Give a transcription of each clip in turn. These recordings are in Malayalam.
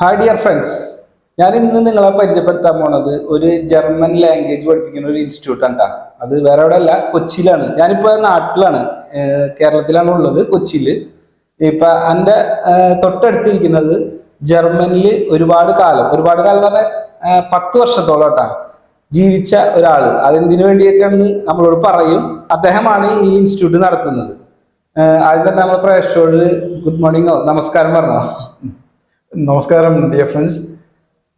ഹായ് ഡിയർ ഫ്രണ്ട്സ് ഞാൻ ഇന്ന് നിങ്ങളെ പരിചയപ്പെടുത്താൻ പോണത് ഒരു ജർമ്മൻ ലാംഗ്വേജ് പഠിപ്പിക്കുന്ന ഒരു ഇൻസ്റ്റിറ്റ്യൂട്ട് ആണ്. അത് വേറെ എവിടെ അല്ല കൊച്ചിയിലാണ്. ഞാനിപ്പോ നാട്ടിലാണ്. കേരളത്തിലാണ് ഉള്ളത് കൊച്ചിയിൽ ഇപ്പൊ എന്റെ തൊട്ടടുത്തിരിക്കുന്നത് ജർമ്മനിൽ ഒരുപാട് കാലം. ഒരുപാട് കാലം എന്ന് പറഞ്ഞാൽ പത്ത് വർഷത്തോളം കേട്ടാ ജീവിച്ച ഒരാൾ. അതെന്തിനു വേണ്ടിയൊക്കെയാണെന്ന് നമ്മളോട് പറയും. അദ്ദേഹമാണ് ഈ ഇൻസ്റ്റിറ്റ്യൂട്ട് നടത്തുന്നത്. ആദ്യം തന്നെ നമ്മൾ പ്രേക്ഷകരോട് ഗുഡ് മോർണിംഗോ നമസ്കാരം പറഞ്ഞോ. നമസ്കാരം ഡിയർ ഫ്രണ്ട്സ്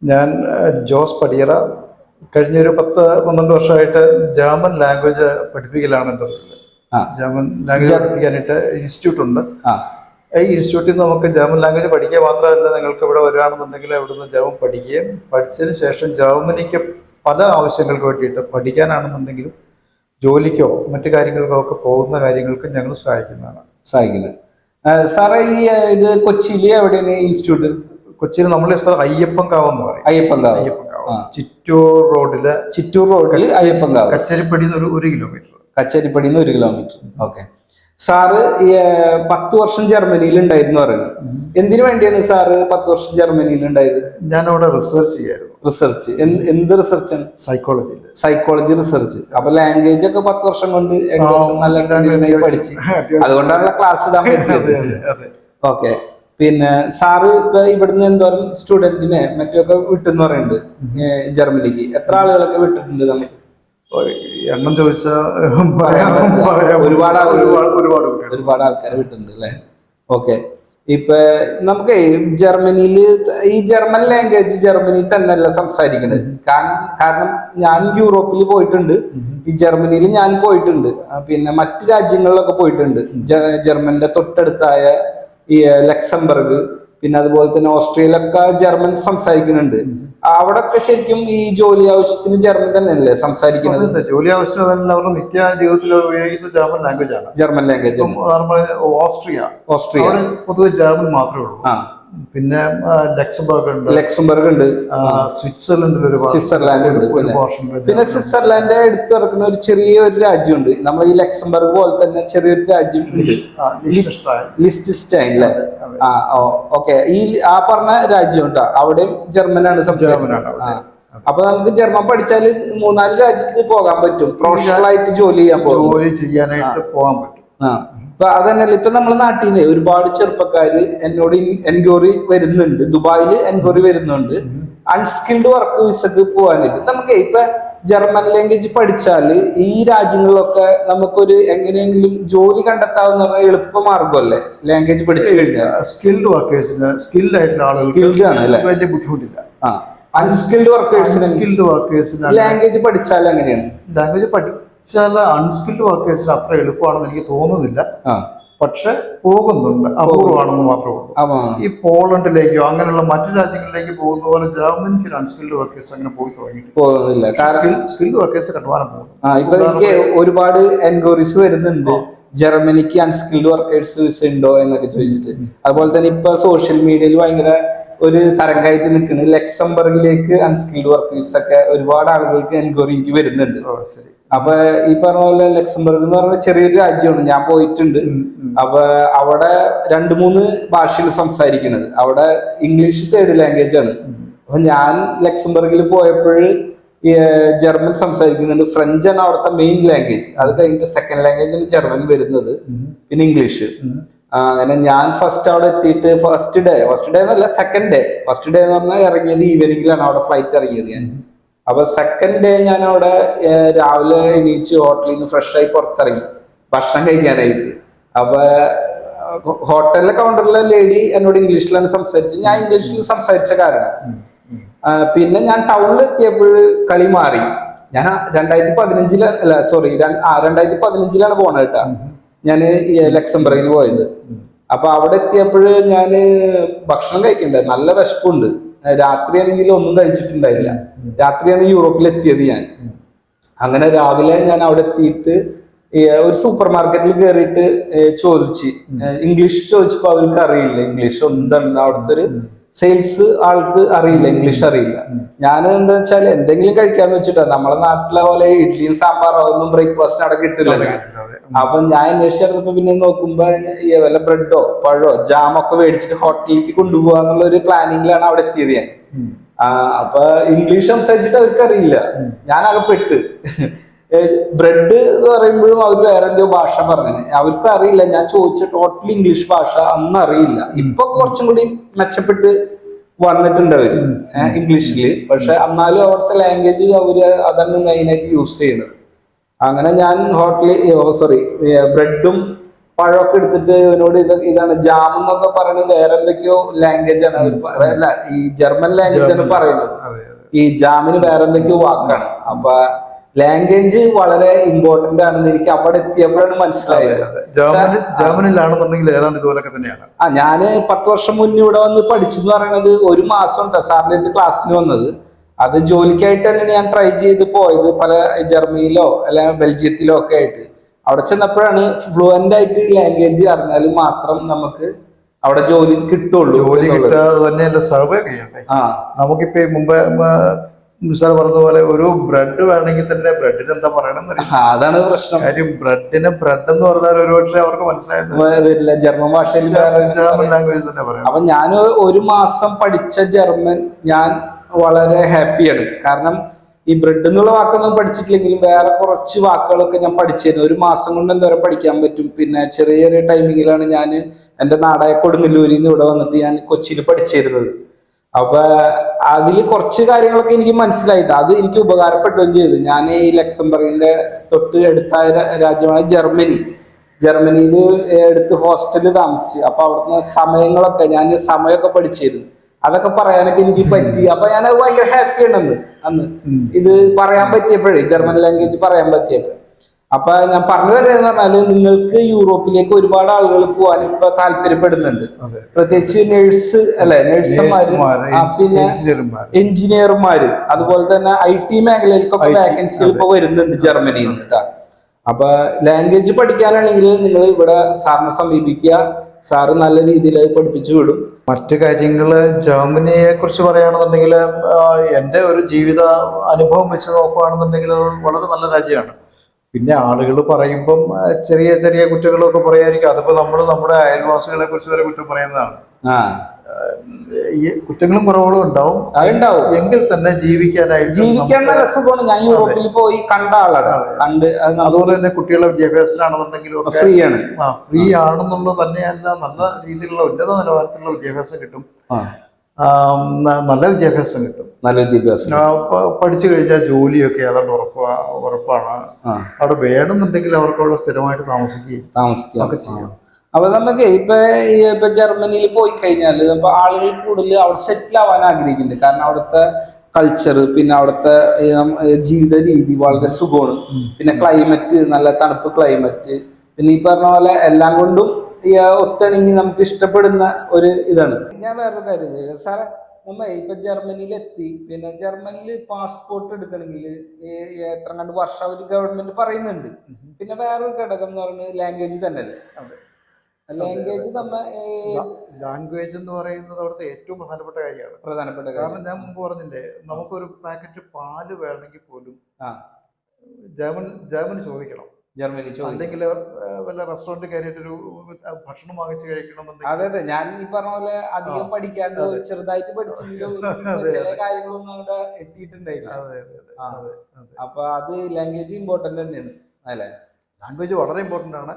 ഞാൻ ജോസ് പടിയറ. കഴിഞ്ഞൊരു പത്ത് പന്ത്രണ്ട് വർഷമായിട്ട് ജർമ്മൻ ലാംഗ്വേജ് പഠിപ്പിക്കലാണ് എന്റെ ജർമ്മൻ ലാംഗ്വേജ് പഠിപ്പിക്കാനായിട്ട് ഇൻസ്റ്റിറ്റ്യൂട്ട് ഉണ്ട്. ആ. ഈ ഇൻസ്റ്റിറ്റ്യൂട്ടിൽ നിന്ന് നമുക്ക് ജർമ്മൻ ലാംഗ്വേജ് പഠിക്കുക മാത്രമല്ല നിങ്ങൾക്ക് ഇവിടെ വരികയാണെന്നുണ്ടെങ്കിൽ അവിടെ നിന്ന് ജർമ്മൻ പഠിക്കുകയും പഠിച്ചതിന് ശേഷം ജർമ്മനിക്ക് പല ആവശ്യങ്ങൾക്ക് വേണ്ടിയിട്ട് പഠിക്കാനാണെന്നുണ്ടെങ്കിലും ജോലിക്കോ മറ്റു കാര്യങ്ങൾക്കോ ഒക്കെ പോകുന്ന കാര്യങ്ങൾക്കും ഞങ്ങൾ സഹായിക്കുന്നതാണ്. സഹായിക്കുന്നത് സാറേ ഈ ഇത് കൊച്ചിയിൽ എവിടെയാണ് ഇൻസ്റ്റിറ്റ്യൂട്ട് കൊച്ചിയിൽ നമ്മളെ സ്ഥലം അയ്യപ്പൻകാവ് എന്ന് പറയും. അയ്യപ്പൻകാവ് അയ്യപ്പൻകാവ്. ചിറ്റൂർ റോഡിൽ ചിറ്റൂർ റോഡിൽ അയ്യപ്പൻകാവ് കച്ചേരിപ്പടിന്ന് ഒരു ഒരു കിലോമീറ്റർ. കച്ചേരിപ്പടിന്ന് ഒരു കിലോമീറ്റർ. ഓക്കെ. സാറ് പത്ത് വർഷം ജർമ്മനിയിൽ ഉണ്ടായിരുന്നു പറയുന്നത് എന്തിനു വേണ്ടിയാണ് സാറ് പത്ത് വർഷം ജർമ്മനിയിൽ ഉണ്ടായത് ഞാൻ അവിടെ റിസർച്ച് ചെയ്യായിരുന്നു. റിസർച്ച് എന്ത് റിസർച്ച് ആണ്? സൈക്കോളജി സൈക്കോളജി റിസർച്ച് അപ്പൊ ലാംഗ്വേജ് ഒക്കെ പത്ത് വർഷം കൊണ്ട് ഏകദേശം നല്ല പഠിച്ച്. അതുകൊണ്ടാണ് ക്ലാസ് ഇടാൻ പറ്റിയത്. ഓക്കെ പിന്നെ സാറ് ഇപ്പൊ ഇവിടുന്ന് എന്തോരം സ്റ്റുഡന്റിനെ മറ്റൊക്കെ വിട്ടെന്ന് പറയുന്നുണ്ട് ജർമ്മനിക്ക്. എത്ര ആളുകളൊക്കെ വിട്ടിട്ടുണ്ട് നമുക്ക്? എണ്ണം ചോദിച്ചാൽ. ഒരുപാട് ഒരുപാട് ഒരുപാട് ആൾക്കാർ കിട്ടുന്നുണ്ട് ആൾക്കാരെ വിട്ടിട്ടുണ്ട് അല്ലെ? ഓക്കെ. ഇപ്പൊ നമുക്ക് ജർമ്മനിയിൽ ഈ ജർമ്മൻ ലാംഗ്വേജ് ജർമ്മനിയിൽ തന്നെയല്ല സംസാരിക്കുന്നത് കാരണം ഞാൻ യൂറോപ്പിൽ പോയിട്ടുണ്ട്. ഈ ജർമ്മനിയിൽ ഞാൻ പോയിട്ടുണ്ട്. പിന്നെ മറ്റു രാജ്യങ്ങളിലൊക്കെ പോയിട്ടുണ്ട്. ജർമ്മനിന്റെ ജർമ്മന്റെ തൊട്ടടുത്തായ ഈ ലക്സംബർഗ് പിന്നെ അതുപോലെ തന്നെ ഓസ്ട്രേലിയയിലൊക്കെ ജർമ്മൻ സംസാരിക്കുന്നുണ്ട്. അവിടൊക്കെ ശരിക്കും ഈ ജോലി ആവശ്യത്തിന് ജർമ്മൻ തന്നെയല്ലേ സംസാരിക്കുന്നത്? ജോലി ആവശ്യം അവരുടെ നിത്യ ജീവിതത്തിൽ ഉപയോഗിക്കുന്ന ജർമ്മൻ ലാംഗ്വേജ് ആണ്. German language Austria. ഓസ്ട്രിയ. പൊതുവെ ജർമ്മൻ മാത്രമേ ഉള്ളൂ. ആ. പിന്നെ ലക്സംബർഗ് ഉണ്ട്. ലക്സംബർഗ് ഉണ്ട്. സ്വിറ്റ്സർലൻഡിൽ ഒരു സ്വിറ്റ്സർലാൻഡ് ഉണ്ട്. പിന്നെ. സ്വിറ്റ്സർലാൻഡ് എടുത്തു തുറക്കുന്ന ഒരു ചെറിയ ഒരു രാജ്യമുണ്ട്. നമ്മൾ ഈ ലക്സംബർഗ് പോലെ തന്നെ ചെറിയൊരു രാജ്യം ലിസ്റ്റ്. സ്റ്റൈൻ ആ ഓക്കെ. ഈ ആ പറഞ്ഞ രാജ്യം ഉണ്ടോ? അവിടെയും ജർമ്മനാണ് സംസാരിക്കുന്നത്. അപ്പൊ നമുക്ക് ജർമ്മൻ പഠിച്ചാൽ മൂന്നാൽ രാജ്യത്ത് പോകാൻ പറ്റും. പ്രൊഫഷണൽ ആയിട്ട് ജോലി ചെയ്യാൻ പോകും. ജോലി ചെയ്യാനായിട്ട് പോകാൻ പറ്റും. ആ അതന്നല്ല ഇപ്പൊ നമ്മളെ നാട്ടിൽ നിന്ന് ഒരുപാട് ചെറുപ്പക്കാര് എന്നോട് എൻക്വയറി വരുന്നുണ്ട്. ദുബായിൽ എൻക്വയറി വരുന്നുണ്ട്. അൺസ്കിൽഡ് വർക്ക് വിസക്ക് പോകാനായിട്ട്. നമുക്ക് ഇപ്പൊ ജർമ്മൻ ലാംഗ്വേജ് പഠിച്ചാൽ ഈ രാജ്യങ്ങളിലൊക്കെ നമുക്കൊരു എങ്ങനെയെങ്കിലും ജോലി കണ്ടെത്താവുന്ന എളുപ്പ മാർഗമല്ലേ ലാംഗ്വേജ് പഠിച്ചു കഴിഞ്ഞാൽ. സ്കിൽഡ് വർക്കേഴ്സിന് സ്കിൽഡ് ആയിട്ടുള്ള ആളുകൾ വലിയ ബുദ്ധിമുട്ടില്ല. അൺസ്കിൽഡ് വർക്കേഴ്സിന് സ്കിൽഡ് വർക്കേഴ്സിന് ലാംഗ്വേജ് പഠിച്ചാൽ എങ്ങനെയാണ്? ലാംഗ്വേജ് പഠിച്ചാൽ അൺസ്കിൽഡ് വർക്കേഴ്സിന് അത്ര എളുപ്പമാണെന്ന് എനിക്ക് തോന്നുന്നില്ല. പക്ഷെ പോകുന്നുണ്ട്. അപൂർവമാണെന്ന് മാത്രമേ ഉള്ളൂ. ഈ പോളണ്ടിലേക്കോ അങ്ങനെയുള്ള മറ്റു രാജ്യങ്ങളിലേക്ക് പോകുന്ന പോലെ ജർമ്മനിക്ക് അൺസ്കിൽഡ് വർക്കേഴ്സ് അങ്ങനെ പോയി തുടങ്ങിയിട്ടില്ല. പോകുന്നില്ല സ്കിൽഡ് വർക്കേഴ്സ് കണ്ടുവാനം പോകുന്നു. ആ ഇപ്പൊ എനിക്ക് ഒരുപാട് എൻക്വയറീസ് വരുന്നുണ്ട്. ജർമ്മനിക്ക് അൺസ്കിൽഡ് വർക്കേഴ്സ് വിസ ഉണ്ടോ എന്നൊക്കെ ചോദിച്ചിട്ട്. അതുപോലെ തന്നെ ഇപ്പൊ സോഷ്യൽ മീഡിയയിൽ ഭയങ്കര ഒരു തരംഗമായിട്ട് നിൽക്കുന്നത് ലക്സംബർഗിലേക്ക് അൺസ്കിൽഡ് വർക്കേഴ്സ് ഒക്കെ ഒരുപാട് ആളുകൾക്ക് എൻക്വയറി എനിക്ക് വരുന്നുണ്ട്. ശരി. അപ്പൊ ഈ പറഞ്ഞ പോലെ ലക്സംബർഗ് എന്ന് പറഞ്ഞ ചെറിയൊരു രാജ്യമാണ്. ഞാൻ പോയിട്ടുണ്ട്. അപ്പൊ അവിടെ രണ്ട് മൂന്ന് ഭാഷയിൽ സംസാരിക്കുന്നത്. അവിടെ ഇംഗ്ലീഷ് തേർഡ് ലാംഗ്വേജ് ആണ്. അപ്പൊ ഞാൻ ലക്സംബർഗിൽ പോയപ്പോൾ ജർമ്മൻ സംസാരിക്കുന്നുണ്ട്. ഫ്രഞ്ച് ആണ് അവിടുത്തെ മെയിൻ ലാംഗ്വേജ് അത് കഴിഞ്ഞിട്ട് സെക്കൻഡ് ലാംഗ്വേജ് ആണ് ജർമ്മൻ വരുന്നത്. പിന്നെ ഇംഗ്ലീഷ്. അങ്ങനെ ഞാൻ ഫസ്റ്റ് അവിടെ എത്തിയിട്ട് ഫസ്റ്റ് ഡേ ഫസ്റ്റ് ഡേ എന്നല്ല സെക്കൻഡ് ഡേ ഫസ്റ്റ് ഡേ എന്ന് പറഞ്ഞാൽ ഇറങ്ങിയത് ഈവനിങ്ങിലാണ് അവിടെ ഫ്ലൈറ്റ് ഇറങ്ങിയത് ഞാൻ. അപ്പൊ സെക്കൻഡ് ഡേ ഞാൻ അവിടെ രാവിലെ എണീച്ച് ഹോട്ടലിൽ നിന്ന് ഫ്രഷ് ആയി പുറത്തിറങ്ങി. ഭക്ഷണം കഴിക്കാനായിട്ട്. അപ്പൊ ഹോട്ടലിലെ കൗണ്ടറിലെ ലേഡി എന്നോട് ഇംഗ്ലീഷിലാണ് സംസാരിച്ചത്. ഞാൻ ഇംഗ്ലീഷിൽ സംസാരിച്ച കാരണം പിന്നെ ഞാൻ ടൗണിൽ എത്തിയപ്പോൾ കളി മാറി. ഞാൻ രണ്ടായിരത്തി പതിനഞ്ചിലാണ് അല്ല സോറി രണ്ടായിരത്തി പതിനഞ്ചിലാണ് പോണത് കേട്ടാ. ഞാൻ ലക്സംബർഗിന് പോയത്. അപ്പൊ അവിടെ എത്തിയപ്പോൾ ഞാൻ ഭക്ഷണം കഴിക്കണ്ടേ? നല്ല വിശപ്പുണ്ട്. രാത്രിയാണെങ്കിൽ ഒന്നും കഴിച്ചിട്ടുണ്ടായില്ല. രാത്രിയാണ് യൂറോപ്പിൽ എത്തിയത് ഞാൻ. അങ്ങനെ രാവിലെ ഞാൻ അവിടെ എത്തിയിട്ട് ഒരു സൂപ്പർ മാർക്കറ്റിൽ കയറിയിട്ട് ചോദിച്ച്. ഇംഗ്ലീഷ് ചോദിച്ചപ്പോ അവർക്ക് അറിയില്ല. ഇംഗ്ലീഷ് എന്താണ് അവിടുത്തെ ഒരു സെയിൽസ് ആൾക്ക് അറിയില്ല ഇംഗ്ലീഷ് അറിയില്ല. ഞാൻ എന്താ വെച്ചാൽ എന്തെങ്കിലും കഴിക്കാന്ന് വെച്ചിട്ടാ. നമ്മളെ നാട്ടിലെ പോലെ ഇഡ്ഡലിയും സാമ്പാറോ ഒന്നും ബ്രേക്ക്ഫാസ്റ്റ് അവിടെ കിട്ടില്ല അപ്പൊ ഞാൻ അന്വേഷിച്ചപ്പോ പിന്നെ നോക്കുമ്പോ ഈ വല്ല ബ്രെഡോ പഴോ ജാമൊക്കെ മേടിച്ചിട്ട് ഹോട്ടലിലേക്ക് കൊണ്ടുപോകാന്നുള്ള ഒരു പ്ലാനിങ്ങിലാണ് അവിടെ എത്തിയത് ഞാൻ. അപ്പൊ ഇംഗ്ലീഷ് സംസാരിച്ചിട്ട് അവർക്ക് അറിയില്ല ഞാൻ അകപ്പെട്ട് ബ്രെഡ് എന്ന് പറയുമ്പോഴും അവർ വേറെ എന്തോ ഭാഷ പറഞ്ഞു അവർക്ക് അറിയില്ല. ഞാൻ ചോദിച്ച ടോട്ടലി ഇംഗ്ലീഷ് ഭാഷ അന്ന് അറിയില്ല. ഇപ്പൊ കുറച്ചും കൂടി മെച്ചപ്പെട്ട് വന്നിട്ടുണ്ട് അവർ. ഇംഗ്ലീഷിൽ ഇംഗ്ലീഷിൽ പക്ഷെ എന്നാലും അവിടുത്തെ ലാംഗ്വേജ് അവർ അതാണ് മെയിനായിട്ട് യൂസ് ചെയ്യുന്നത് അങ്ങനെ ഞാൻ ഹോട്ടലിൽ സോറി ബ്രെഡും പഴമൊക്കെ എടുത്തിട്ട് ഇവനോട് ഇത് ഇതാണ് ജാം എന്നൊക്കെ പറയുന്നത് വേറെ എന്തൊക്കെയോ ലാംഗ്വേജ് ആണ്. അല്ല ഈ ജർമ്മൻ ലാംഗ്വേജ് ആണ് പറയുന്നത്. ഈ ജാമിന് വേറെ എന്തൊക്കെയോ വാക്കാണ്. അപ്പൊ ലാംഗ്വേജ് വളരെ ഇമ്പോർട്ടന്റ് ആണെന്ന് എനിക്ക് അവിടെ എത്തിയപ്പോഴാണ് മനസ്സിലായത്. ജർമ്മനിലാണെന്നുണ്ടെങ്കിൽ ഏതാണ്ട് ഇതുപോലൊക്കെ തന്നെയാണ്. ആ ഞാൻ പത്ത് വർഷം മുന്നേ ഇവിടെ വന്ന് പഠിച്ചെന്ന് പറയുന്നത് ഒരു മാസം സാറിന്റെ അടുത്ത് ക്ലാസ്സിന് വന്നത്. അത് ജോലിക്കായിട്ട് തന്നെയാണ് ഞാൻ ട്രൈ ചെയ്ത് പോയത്. പല ജർമ്മനിയിലോ അല്ലെങ്കിൽ ബെൽജിയത്തിലോ ഒക്കെ ആയിട്ട്. അവിടെ ചെന്നപ്പോഴാണ് ഫ്ലുവന്റ് ആയിട്ട് ലാംഗ്വേജ് അറിഞ്ഞാൽ മാത്രം നമുക്ക് അവിടെ ജോലി കിട്ടുള്ളൂ ജോലി. കിട്ടാതെ തന്നെയല്ല സർവേ ചെയ്യണ്ടേ? ആ. നമുക്കിപ്പോ മുമ്പ് സാർ പറഞ്ഞ പോലെ ഒരു ബ്രെഡ് വേണമെങ്കിൽ തന്നെ ബ്രെഡിന് എന്താ പറയണം അതാണ് പ്രശ്നം. കാര്യം ബ്രെഡിന് ബ്രെഡ് എന്ന് പറഞ്ഞാൽ ഒരുപക്ഷെ അവർക്ക് മനസ്സിലായില്ല ജർമ്മൻ ഭാഷയിൽ ജർമ്മൻ ലാംഗ്വേജ് തന്നെ പറയാം. അപ്പൊ ഞാൻ ഒരു മാസം പഠിച്ച ജർമ്മൻ ഞാൻ വളരെ ഹാപ്പിയാണ് കാരണം ഈ ബ്രെഡ് എന്നുള്ള വാക്കൊന്നും പഠിച്ചിട്ടില്ലെങ്കിലും വേറെ കുറച്ച് വാക്കുകളൊക്കെ ഞാൻ പഠിച്ചിരുന്നു. ഒരു മാസം കൊണ്ട് എന്തോരം പഠിക്കാൻ പറ്റും? പിന്നെ ചെറിയ ചെറിയ ടൈമിങ്ങിലാണ് ഞാൻ എന്റെ നാടായ കൊടുങ്ങല്ലൂരിൽ നിന്ന് ഇവിടെ വന്നിട്ട് ഞാൻ കൊച്ചിയിൽ പഠിച്ചിരുന്നത്. അപ്പൊ അതിൽ കുറച്ച് കാര്യങ്ങളൊക്കെ എനിക്ക് മനസ്സിലായിട്ട് അത് എനിക്ക് ഉപകാരപ്പെട്ടുകയും ചെയ്തു. ഞാൻ ഈ ലക്സംബർഗിന്റെ തൊട്ട് അടുത്തായ രാ- രാജ്യമായ ജർമ്മനി. ജർമ്മനിയിൽ എടുത്ത് ഹോസ്റ്റലിൽ താമസിച്ച്. അപ്പൊ അവിടുന്ന് സമയങ്ങളൊക്കെ ഞാൻ സമയമൊക്കെ പഠിച്ചിരുന്നു. അതൊക്കെ പറയാനൊക്കെ എനിക്ക് പറ്റി. അപ്പൊ ഞാൻ ഭയങ്കര ഹാപ്പി ആണെന്ന് അന്ന്. ഇത് പറയാൻ പറ്റിയപ്പോഴേ ജർമ്മൻ ലാംഗ്വേജ് പറയാൻ പറ്റിയപ്പോ അപ്പൊ ഞാൻ പറഞ്ഞു വരുന്നതെന്ന് പറഞ്ഞാൽ നിങ്ങൾക്ക് യൂറോപ്പിലേക്ക് ഒരുപാട് ആളുകൾ പോകാൻ ഇപ്പൊ താല്പര്യപ്പെടുന്നുണ്ട്. പ്രത്യേകിച്ച് നഴ്സ് അല്ലെ നഴ്സുമാര് പിന്നെ എഞ്ചിനീയർമാര്. അതുപോലെ തന്നെ ഐ ടി മേഖലയിലേക്കൊക്കെ വേക്കൻസികൾ ഇപ്പൊ വരുന്നുണ്ട് ജർമ്മനിയിൽ നിന്ന് കേട്ടാ അപ്പൊ ലാംഗ്വേജ് പഠിക്കാനാണെങ്കിൽ നിങ്ങൾ ഇവിടെ സാറിനെ സമീപിക്കുക. സാറ് നല്ല രീതിയിൽ അത് പഠിപ്പിച്ചു വിടും. മറ്റു കാര്യങ്ങൾ ജർമ്മനിയെ കുറിച്ച് പറയുകയാണെന്നുണ്ടെങ്കിൽ എന്റെ ഒരു ജീവിത അനുഭവം വെച്ച് നോക്കുകയാണെന്നുണ്ടെങ്കിൽ അത് വളരെ നല്ല രാജ്യമാണ്. പിന്നെ ആളുകൾ പറയുമ്പം ചെറിയ ചെറിയ കുറ്റങ്ങളൊക്കെ പറയായിരിക്കും അതിപ്പോ നമ്മൾ നമ്മുടെ അയൽവാസികളെ കുറിച്ച് വരെ കുറ്റം പറയുന്നതാണ്. ഈ കുറ്റങ്ങളും കുറവുകളും ഉണ്ടാവും. അതുണ്ടാവും. എങ്കിൽ തന്നെ ജീവിക്കാനായിട്ട് ജീവിക്കാൻ നല്ല സുഖമാണ്. ഞാൻ യൂറോപ്പിൽ പോയി കണ്ട ആളാണ്. കണ്ട് അത് അതുപോലെ തന്നെ കുട്ടികളുടെ വിദ്യാഭ്യാസത്തിനാണെന്നുണ്ടെങ്കിലും ഫ്രീ ആണ്. ഫ്രീ ആണെന്നുള്ളത് തന്നെയല്ല നല്ല രീതിയിലുള്ള ഉന്നത നിലവാരത്തിലുള്ള വിദ്യാഭ്യാസം കിട്ടും. നല്ല വിദ്യാഭ്യാസം കിട്ടും. നല്ല വിദ്യാഭ്യാസം പഠിച്ചു കഴിഞ്ഞാൽ ജോലിയൊക്കെ ഏതാണ്ട് ഉറപ്പാ ഉറപ്പാണ്. അവിടെ വേണമെന്നുണ്ടെങ്കിൽ അവർക്ക് അവിടെ സ്ഥിരമായിട്ട് താമസിക്കുകയും താമസിക്കുകയും ഒക്കെ ചെയ്യാം. അപ്പൊ നമുക്ക് ഇപ്പൊ ഇപ്പൊ ജർമ്മനിയിൽ പോയി കഴിഞ്ഞാൽ ഇപ്പൊ ആളുകൾ കൂടുതൽ അവിടെ സെറ്റിൽ ആവാൻ ആഗ്രഹിക്കുന്നുണ്ട്. കാരണം അവിടുത്തെ കൾച്ചർ പിന്നെ അവിടുത്തെ ജീവിത രീതി വളരെ സുഖമാണ്. പിന്നെ ക്ലൈമറ്റ് നല്ല തണുപ്പ് ക്ലൈമറ്റ് പിന്നെ ഈ പറഞ്ഞ പോലെ എല്ലാം കൊണ്ടും ഒത്തിണങ്ങി നമുക്ക് ഇഷ്ടപ്പെടുന്ന ഒരു ഇതാണ്. ഞാൻ വേറൊരു കാര്യം ചെയ്യാം. സാറേ നമ്മ ഇപ്പൊ ജർമ്മനിയിൽ എത്തി പിന്നെ ജർമ്മനിയിൽ പാസ്പോർട്ട് എടുക്കണമെങ്കിൽ എത്ര കണ്ട് വർഷം അവർ ഗവൺമെന്റ് പറയുന്നുണ്ട്. പിന്നെ വേറൊരു ഘടകം എന്ന് പറയുന്നത് ലാംഗ്വേജ് തന്നെയല്ലേ? അതെ. ലാംഗ്വേജ് നമ്മ ലാംഗ്വേജ് എന്ന് പറയുന്നത് അവിടുത്തെ ഏറ്റവും പ്രധാനപ്പെട്ട കാര്യമാണ്. പ്രധാനപ്പെട്ട കാരണം ഞാൻ മുമ്പ് പറഞ്ഞില്ലേ നമുക്കൊരു പാക്കറ്റ് പാൽ വേണമെങ്കിൽ പോലും ആ. ജർമ്മൻ ജർമ്മനി ചോദിക്കണം. ജർമ്മനി അല്ലെങ്കിൽ വല്ല റെസ്റ്റോറന്റ് കയറിയിട്ടൊരു ഒരു ഭക്ഷണം വാങ്ങിച്ച് കഴിക്കണമെന്നുണ്ടെങ്കിൽ. അതെ അതെ. ഞാൻ ഈ പറഞ്ഞ പോലെ അധികം. പഠിക്കാണ്ട്. ചെറുതായിട്ട് പഠിച്ചെങ്കിലും ചില കാര്യങ്ങളൊന്നും അവിടെ എത്തിയിട്ടുണ്ടായില്ല. അപ്പൊ അത് ലാംഗ്വേജ് ഇമ്പോർട്ടന്റ് തന്നെയാണ്. അല്ലെ? ലാംഗ്വേജ് വളരെ ഇമ്പോർട്ടന്റ് ആണ്.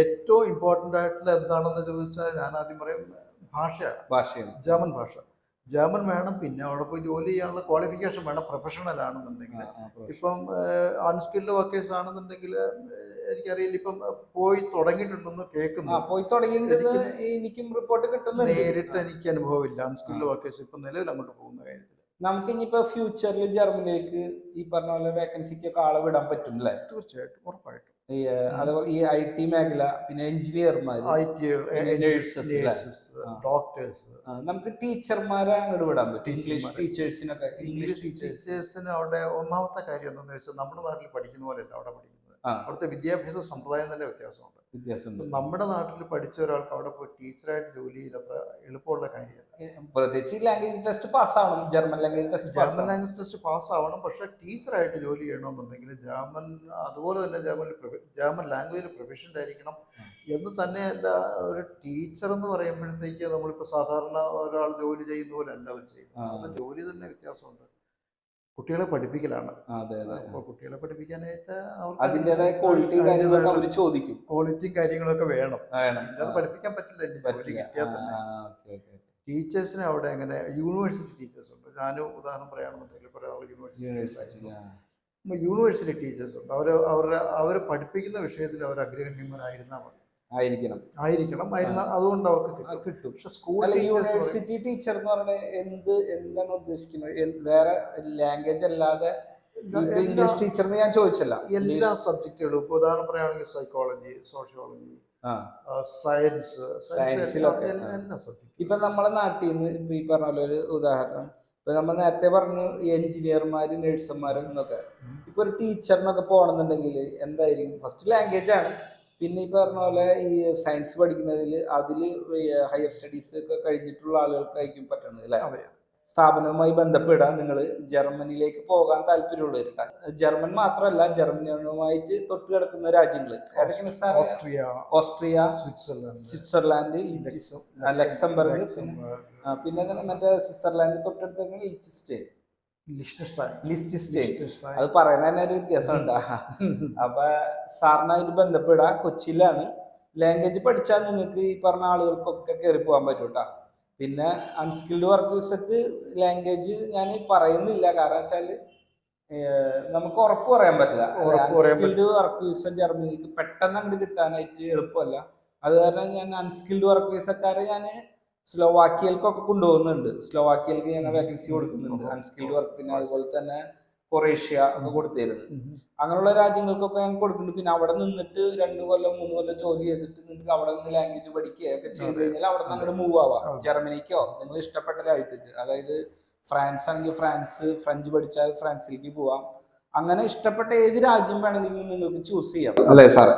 ഏറ്റവും ഇമ്പോർട്ടന്റ് ആയിട്ടുള്ള എന്താണെന്ന് ചോദിച്ചാൽ ഞാൻ ആദ്യം പറയും ഭാഷയാണ്. ഭാഷയാണ്. ജർമ്മൻ ഭാഷ. ജർമ്മൻ വേണം പിന്നെ അവിടെ പോയി ജോലി ചെയ്യാനുള്ള ക്വാളിഫിക്കേഷൻ വേണം പ്രൊഫഷണൽ ആണെന്നുണ്ടെങ്കിൽ ഇപ്പം അൺസ്കിൽഡ് വർക്കേഴ്സ് ആണെന്നുണ്ടെങ്കിൽ എനിക്കറിയില്ല. ഇപ്പം പോയി തുടങ്ങിയിട്ടുണ്ടെന്ന് കേൾക്കുന്നു. പോയി തുടങ്ങിയിട്ടുണ്ട് എനിക്കും റിപ്പോർട്ട് കിട്ടുന്നുണ്ട്. നേരിട്ട് എനിക്ക് അനുഭവമില്ല. അൺസ്കിൽഡ് വർക്കേഴ്സ് ഇപ്പം നിലവിൽ അങ്ങോട്ട് പോകുന്ന കാര്യത്തിൽ നമുക്ക് ഇനിയിപ്പോ ഫ്യൂച്ചറിൽ ജർമ്മനിലേക്ക് ഈ പറഞ്ഞ പോലെ വേക്കൻസിക്കൊക്കെ ആളെ വിടാൻ പറ്റും അല്ലേ തീർച്ചയായിട്ടും ഉറപ്പായിട്ടും. ഈ അതേപോലെ ഈ ഐ ടി മേഖല പിന്നെ എഞ്ചിനീയർമാർ. ഡോക്ടേഴ്സ് നമുക്ക് ടീച്ചർമാരെ അങ്ങോട്ട് വിടാൻ പറ്റും. ഇംഗ്ലീഷ് ടീച്ചേഴ്സിനൊക്കെ ഇംഗ്ലീഷ് ഇംഗ്ലീഷ് ടീച്ചേഴ്സ് ടീച്ചേഴ്സിന് അവിടെ ഒന്നാമത്തെ കാര്യം എന്താണെന്ന് വെച്ചാൽ നമ്മുടെ നാട്ടിൽ പഠിക്കുന്ന പോലെയല്ല അവിടെ പഠിക്കുന്നത്. അവിടുത്തെ വിദ്യാഭ്യാസ സമ്പ്രദായം തന്നെ വ്യത്യാസമുണ്ട്. വ്യത്യാസമുണ്ട് നമ്മുടെ നാട്ടിൽ പഠിച്ച ഒരാൾക്ക് അവിടെ പോയി ടീച്ചറായിട്ട് ജോലി ചെയ്ത് അത്ര എളുപ്പമുള്ള കാര്യമല്ല. പ്രത്യേകിച്ച് language test പാസ്സാവണം German language test German language test പാസ്സാവണം പക്ഷേ ടീച്ചറായിട്ട് ജോലി ചെയ്യണമെന്നുണ്ടെങ്കിൽ ജർമ്മൻ അതുപോലെ തന്നെ ജർമ്മനിൽ ജർമ്മൻ ലാംഗ്വേജിൽ പ്രൊഫഷന്റ് ആയിരിക്കണം. എന്ന് തന്നെയല്ല ഒരു ടീച്ചർ എന്ന് പറയുമ്പോഴത്തേക്ക് നമ്മളിപ്പോൾ സാധാരണ ഒരാൾ ജോലി ചെയ്യുന്ന പോലെ അല്ല അവർ ചെയ്യുന്നത്. ജോലി തന്നെ വ്യത്യാസമുണ്ട്. കുട്ടികളെ പഠിപ്പിക്കലാണ്. അപ്പോൾ കുട്ടികളെ പഠിപ്പിക്കാനായിട്ട് അതിന്റെതായ ക്വാളിറ്റി കാര്യങ്ങളൊക്കെ അവർ ചോദിക്കും. ക്വാളിറ്റിയും കാര്യങ്ങളൊക്കെ വേണം. പഠിപ്പിക്കാൻ പറ്റില്ല ടീച്ചേഴ്സിന് ജോലി കിട്ടിയാൽ തന്നെ. Okay, okay. ടീച്ചേഴ്സിനെ അവിടെ എങ്ങനെ യൂണിവേഴ്സിറ്റി ടീച്ചേഴ്സ് ഉണ്ട് ഞാൻ ഉദാഹരണം പറയുകയാണെന്നുണ്ടെങ്കിൽ കുറേ ആൾ യൂണിവേഴ്സിറ്റി യൂണിവേഴ്സിറ്റി യൂണിവേഴ്സിറ്റി ടീച്ചേഴ്സ് ഉണ്ട്. അവർ അവർ അവർ പഠിപ്പിക്കുന്ന വിഷയത്തിൽ അവർ അഗ്രഗണ്യന്മാരായിരുന്നാൽ മതി. ആയിരിക്കണം. ആയിരിക്കണം. അതുകൊണ്ട് അവർക്ക് കിട്ടും. പക്ഷെ സ്കൂൾ യൂണിവേഴ്സിറ്റി ടീച്ചർ എന്ന് പറഞ്ഞാൽ എന്ത് എന്താണ് ഉദ്ദേശിക്കുന്നത്? വേറെ ലാംഗ്വേജ് അല്ലാതെ ഇംഗ്ലീഷ് ടീച്ചർ എന്ന് ഞാൻ ചോദിച്ചല്ല. എല്ലാ സബ്ജക്റ്റുകളും ഇപ്പോൾ ഉദാഹരണം പറയുകയാണെങ്കിൽ സൈക്കോളജി സോഷ്യോളജി ആ. സയൻസ് സയൻസിലൊക്കെ, ഇപ്പൊ നമ്മളെ നാട്ടിൽ നിന്ന് ഇപ്പൊ ഈ പറഞ്ഞ പോലെ ഒരു ഉദാഹരണം. ഇപ്പൊ നമ്മൾ നേരത്തെ പറഞ്ഞു എഞ്ചിനീയർമാര് നഴ്സുമാരും എന്നൊക്കെ. ഇപ്പൊ ഒരു ടീച്ചറിനൊക്കെ പോകണമെന്നുണ്ടെങ്കിൽ എന്തായിരിക്കും? ഫസ്റ്റ് ലാംഗ്വേജ് ആണ്. പിന്നെ ഈ പറഞ്ഞ പോലെ ഈ സയൻസ് പഠിക്കുന്നതിൽ അതിൽ ഹയർ സ്റ്റഡീസ് ഒക്കെ കഴിഞ്ഞിട്ടുള്ള ആളുകൾക്കായിരിക്കും പറ്റണത് അല്ലെ? സ്ഥാപനവുമായി ബന്ധപ്പെടാൻ നിങ്ങൾ ജർമ്മനിയിലേക്ക് പോകാൻ താല്പര്യമുള്ളവർ ജർമ്മൻ മാത്രമല്ല ജർമ്മനിയുമായിട്ട് തൊട്ട് കിടക്കുന്ന രാജ്യങ്ങൾ Austria. Austria Switzerland. Switzerland Luxembourg. പിന്നെ മറ്റേ സ്വിറ്റ്സർലാൻഡ് തൊട്ടടുത്ത് ലിച്ചിസ്റ്റേൻ. അത് പറയുന്ന തന്നെ ഒരു വ്യത്യാസമുണ്ട്. അപ്പൊ സാറിനായിട്ട് ബന്ധപ്പെടാ. കൊച്ചിയിലാണ്. ലാംഗ്വേജ് പഠിച്ചാൽ നിങ്ങൾക്ക് ഈ പറഞ്ഞ ആളുകൾക്കൊക്കെ കയറി പോകാൻ പറ്റും കേട്ടോ. പിന്നെ അൺസ്കിൽഡ് വർക്കേഴ്സൊക്കെ ലാംഗ്വേജ് ഞാൻ പറയുന്നില്ല. കാരണം വെച്ചാൽ ഏഹ് നമുക്ക് ഉറപ്പ് പറയാൻ പറ്റില്ല. അൺസ്കിൽഡ് വർക്കേഴ്സ് ജർമ്മനിക്ക് പെട്ടെന്ന് അങ്ങോട്ട് കിട്ടാനായിട്ട് എളുപ്പമല്ല. അത് കാരണം ഞാൻ അൺസ്കിൽഡ് വർക്കേഴ്സക്കാരെ ഞാൻ സ്ലോവാക്കിയൽക്കൊക്കെ കൊണ്ടുപോകുന്നുണ്ട്. സ്ലോവാക്കിയൽക്ക് ഞങ്ങൾ വേക്കൻസി കൊടുക്കുന്നുണ്ട്. അൺസ്കിൽഡ് വർക്ക് പിന്നെ അതുപോലെ തന്നെ കൊറേഷ്യ ഒക്കെ കൊടുത്തിരുന്നു. അങ്ങനെയുള്ള രാജ്യങ്ങൾക്കൊക്കെ ഞങ്ങൾ കൊടുക്കുന്നുണ്ട്. പിന്നെ അവിടെ നിന്നിട്ട് രണ്ട് കൊല്ലം മൂന്ന് കൊല്ലം ജോലി ചെയ്തിട്ട് നിങ്ങൾക്ക് അവിടെ നിന്ന് ലാംഗ്വേജ് പഠിക്കുകയൊക്കെ ചെയ്ത് കഴിഞ്ഞാൽ അവിടെ നിന്ന് അങ്ങോട്ട് മൂവ് ആവാം. ജർമ്മനിക്കോ നിങ്ങൾ ഇഷ്ടപ്പെട്ട രാജ്യത്തേക്ക്. അതായത് ഫ്രാൻസ് ആണെങ്കിൽ ഫ്രാൻസ് ഫ്രഞ്ച് പഠിച്ചാൽ ഫ്രാൻസിലേക്ക് പോവാം. അങ്ങനെ ഇഷ്ടപ്പെട്ട ഏത് രാജ്യം വേണമെങ്കിലും നിങ്ങൾക്ക് ചൂസ് ചെയ്യാം. അല്ലേ സാറേ.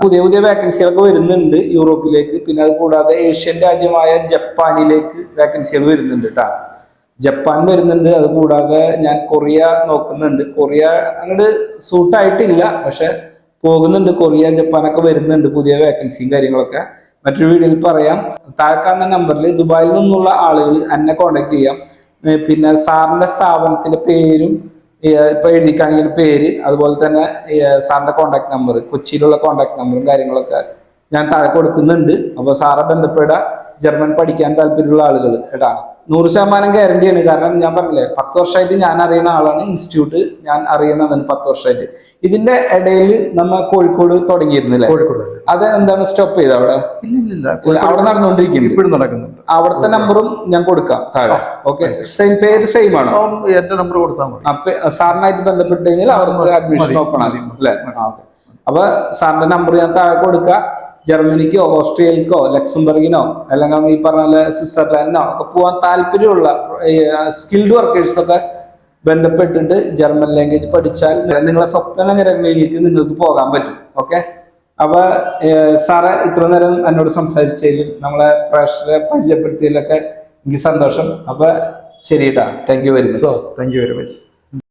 പുതിയ പുതിയ വാക്കൻസികളൊക്കെ വരുന്നുണ്ട് യൂറോപ്പിലേക്ക്. പിന്നെ അത് കൂടാതെ ഏഷ്യൻ രാജ്യമായ ജപ്പാനിലേക്ക് വാക്കൻസികൾ വരുന്നുണ്ട് കേട്ടോ ജപ്പാൻ വരുന്നുണ്ട് അത് കൂടാതെ ഞാൻ കൊറിയ നോക്കുന്നുണ്ട്. കൊറിയ അങ്ങോട്ട് സൂട്ടായിട്ടില്ല പക്ഷെ പോകുന്നുണ്ട്. കൊറിയ ജപ്പാനൊക്കെ വരുന്നുണ്ട് പുതിയ വേക്കൻസിയും കാര്യങ്ങളൊക്കെ. മറ്റൊരു വീഡിയോയിൽ പറയാം. താഴെ നമ്പറിൽ ദുബായിൽ നിന്നുള്ള ആളുകൾ എന്നെ കോണ്ടാക്ട് ചെയ്യാം. പിന്നെ സാറിന്റെ സ്ഥാപനത്തിന്റെ പേരും ഇപ്പൊ എഴുതി പേര് അതുപോലെ തന്നെ സാറിന്റെ കോണ്ടാക്ട് നമ്പർ കൊച്ചിയിലുള്ള കോണ്ടാക്ട് നമ്പറും കാര്യങ്ങളൊക്കെ ഞാൻ താഴെ കൊടുക്കുന്നുണ്ട്. അപ്പൊ സാറെ ബന്ധപ്പെടുക ജർമ്മൻ പഠിക്കാൻ താല്പര്യമുള്ള ആളുകൾ എടാ നൂറ് ശതമാനം ഗ്യാരണ്ടിയാണ് കാരണം ഞാൻ പറഞ്ഞില്ലേ പത്ത് വർഷമായിട്ട് ഞാൻ അറിയുന്ന ആളാണ് ഇൻസ്റ്റിറ്റ്യൂട്ട് ഞാൻ അറിയണതാണ് പത്ത് വർഷമായിട്ട്. ഇതിന്റെ ഇടയിൽ നമ്മ കോഴിക്കോട് തുടങ്ങിയിരുന്നില്ലേ? കോഴിക്കോട് അത് എന്താണ് സ്റ്റോപ്പ് ചെയ്ത് അവിടെ? അവിടെ നടന്നുകൊണ്ടിരിക്കുന്നു. ഇപ്പോഴും നടക്കുന്നുണ്ട്. അവിടുത്തെ നമ്പറും ഞാൻ കൊടുക്കാം താഴെ. ഓക്കെ സെയിം പേര് സെയിം ആണ്? എന്റെ നമ്പർ കൊടുത്താൽ മതി. അപ്പൊ സാറിനായിട്ട് ബന്ധപ്പെട്ട് കഴിഞ്ഞാൽ അവർക്ക് അഡ്മിഷൻ ഓപ്പൺ ആകും. അല്ലേ. ഓക്കെ അപ്പൊ സാറിന്റെ നമ്പർ ഞാൻ താഴെ കൊടുക്കുക ജർമ്മനിക്കോ ഓസ്ട്രേലിയക്കോ ലക്സംബർഗിനോ അല്ലെങ്കിൽ ഈ പറഞ്ഞ പോലെ സ്വിറ്റ്സർലാൻഡിനോ ഒക്കെ പോകാൻ താല്പര്യമുള്ള സ്കിൽഡ് വർക്കേഴ്സ് ഒക്കെ ബന്ധപ്പെട്ടിട്ട് ജർമ്മൻ ലാംഗ്വേജ് പഠിച്ചാൽ നിങ്ങളെ സ്വപ്ന നഗരങ്ങളിലേക്ക് നിങ്ങൾക്ക് പോകാൻ പറ്റും. ഓക്കെ അപ്പൊ സാറ് ഇത്ര നേരം എന്നോട് സംസാരിച്ചതിലും നമ്മളെ പ്രേക്ഷകരെ പരിചയപ്പെടുത്തിയതിലൊക്കെ എനിക്ക് സന്തോഷം. അപ്പൊ ശരി കേട്ടാ thank you very much thank you very much